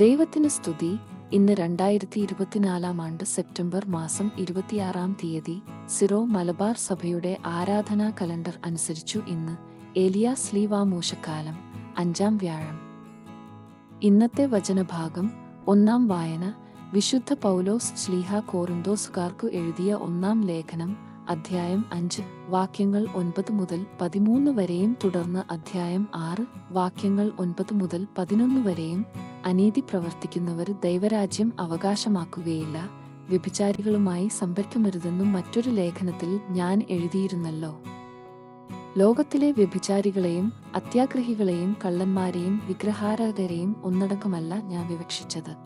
ദൈവത്തിന് സ്തുതി. ഇന്ന് രണ്ടായിരത്തി ഇരുപത്തിനാലാം ആണ്ട് സെപ്റ്റംബർ മാസം ഇരുപത്തിയാറാം തീയതി സിറോ മലബാർ സഭയുടെ ആരാധനാ കലണ്ടർ അനുസരിച്ചു ഇന്ന് ഏലിയ സ്ലീവാമൂശക്കാലം അഞ്ചാം വ്യാഴം. ഇന്നത്തെ വചനഭാഗം ഒന്നാം വായന വിശുദ്ധ പൗലോസ് ശ്ലീഹ കോറിന്തോസുകാർക്കു എഴുതിയ ഒന്നാം ലേഖനം അധ്യായം അഞ്ച്. വാക്യങ്ങൾ ഒൻപത് മുതൽ പതിമൂന്ന് വരെയും തുടർന്ന് അധ്യായം ആറ്. വാക്യങ്ങൾ ഒൻപത് മുതൽ പതിനൊന്ന് വരെയും അനീതി പ്രവർത്തിക്കുന്നവർ ദൈവരാജ്യം അവകാശമാക്കുകയില്ല. വ്യഭിചാരികളുമായി സമ്പർക്കമരുതെന്നും മറ്റൊരു ലേഖനത്തിൽ ഞാൻ എഴുതിയിരുന്നല്ലോ. ലോകത്തിലെ വ്യഭിചാരികളെയും അത്യാഗ്രഹികളെയും കള്ളന്മാരെയും വിഗ്രഹാരാധകരെയും ഒന്നടക്കമല്ല ഞാൻ വിവക്ഷിച്ചത്.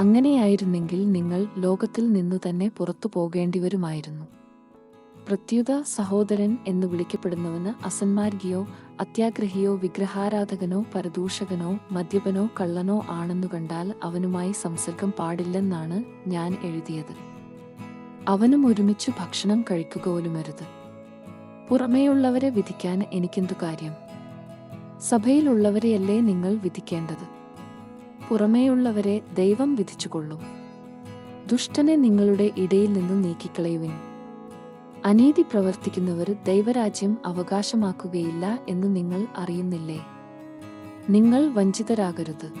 അങ്ങനെയായിരുന്നെങ്കിൽ നിങ്ങൾ ലോകത്തിൽ നിന്നു തന്നെ പുറത്തു പോകേണ്ടിവരുമായിരുന്നു. പ്രത്യുത സഹോദരൻ എന്ന് വിളിക്കപ്പെടുന്നവന് അസന്മാർഗിയോ അത്യാഗ്രഹിയോ വിഗ്രഹാരാധകനോ പരദൂഷകനോ മദ്യപനോ കള്ളനോ ആണെന്നു കണ്ടാൽ അവനുമായി സംസർഗം പാടില്ലെന്നാണ് ഞാൻ എഴുതിയത്. അവനും ഒരുമിച്ച് ഭക്ഷണം കഴിക്കുക പോലുമരുത്. പുറമേയുള്ളവരെ വിധിക്കാൻ എനിക്കെന്തു കാര്യം? സഭയിലുള്ളവരെയല്ലേ നിങ്ങൾ വിധിക്കേണ്ടത്? പുറമേയുള്ളവരെ ദൈവം വിധിച്ചുകൊള്ളും. ദുഷ്ടനെ നിങ്ങളുടെ ഇടയിൽ നിന്ന് നീക്കിക്കളയുവിൻ. അനീതി പ്രവർത്തിക്കുന്നവർ ദൈവരാജ്യം അവകാശമാക്കുകയില്ല എന്ന് നിങ്ങൾ അറിയുന്നില്ലേ? നിങ്ങൾ വഞ്ചിതരാകരുത്.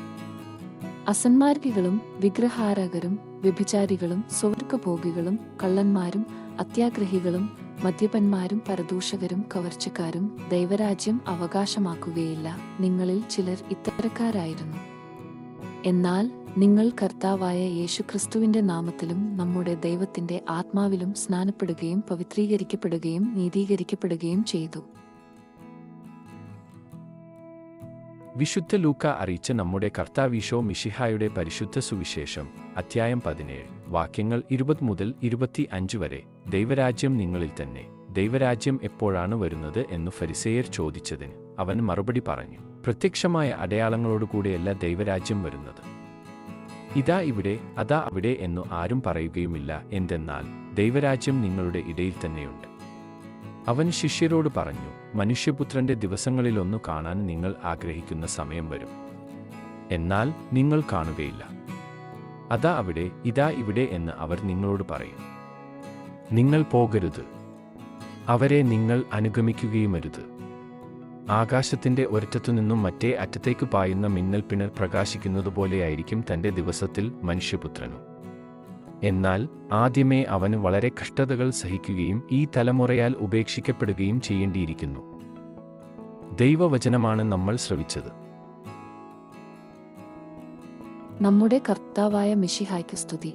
അസന്മാർഗികളും വിഗ്രഹാരകരും വ്യഭിചാരികളും സ്വർഗഭോഗികളും കള്ളന്മാരും അത്യാഗ്രഹികളും മദ്യപന്മാരും പരദൂഷകരും കവർച്ചക്കാരും ദൈവരാജ്യം അവകാശമാക്കുകയില്ല. നിങ്ങളിൽ ചിലർ ഇത്തരക്കാരായിരുന്നു. എന്നാൽ നിങ്ങൾ കർത്താവായ യേശുക്രിസ്തുവിന്റെ നാമത്തിലും നമ്മുടെ ദൈവത്തിന്റെ ആത്മാവിലും സ്നാനപ്പെടുകയും പവിത്രീകരിക്കപ്പെടുകയും നീതീകരിക്കപ്പെടുകയും ചെയ്തു. വിശുദ്ധ ലൂക്ക അറിയിച്ച നമ്മുടെ കർത്താവീശോ മിഷിഹായുടെ പരിശുദ്ധ സുവിശേഷം അധ്യായം പതിനേഴ് വാക്യങ്ങൾ ഇരുപത് മുതൽ ഇരുപത്തി അഞ്ച് വരെ. ദൈവരാജ്യം നിങ്ങളിൽ തന്നെ. ദൈവരാജ്യം എപ്പോഴാണ് വരുന്നത് എന്ന് ഫരിസേയർ ചോദിച്ചതിന് അവൻ മറുപടി പറഞ്ഞു. പ്രത്യക്ഷമായ അടയാളങ്ങളോടുകൂടിയല്ല ദൈവരാജ്യം വരുന്നത്. ഇതാ ഇവിടെ അതാ അവിടെ എന്നു ആരും പറയുകയുമില്ല എന്തെന്നാൽ ദൈവരാജ്യം നിങ്ങളുടെ ഇടയിൽ തന്നെയുണ്ട്. അവൻ ശിഷ്യരോട് പറഞ്ഞു മനുഷ്യപുത്രന്റെ ദിവസങ്ങളിലൊന്നു കാണാൻ നിങ്ങൾ ആഗ്രഹിക്കുന്ന സമയം വരും. എന്നാൽ നിങ്ങൾ കാണുകയില്ല. അതാ അവിടെ ഇതാ ഇവിടെ എന്ന് അവർ നിങ്ങളോട് പറയും. നിങ്ങൾ പോകരുത്. അവരെ നിങ്ങൾ അനുഗമിക്കുകയുമരുത്. ആകാശത്തിന്റെ ഒരറ്റത്തുനിന്നും മറ്റേ അറ്റത്തേക്ക് പായുന്ന മിന്നൽ പിണർ പ്രകാശിക്കുന്നതുപോലെയായിരിക്കും തന്റെ ദിവസത്തിൽ മനുഷ്യപുത്രനും. എന്നാൽ ആദ്യമേ അവന് വളരെ കഷ്ടതകൾ സഹിക്കുകയും ഈ തലമുറയാൽ ഉപേക്ഷിക്കപ്പെടുകയും ചെയ്യേണ്ടിയിരിക്കുന്നു. ദൈവവചനമാണ് നമ്മൾ ശ്രവിച്ചത്. നമ്മുടെ കർത്താവായ മിഷിഹായ്ക്ക് സ്തുതി.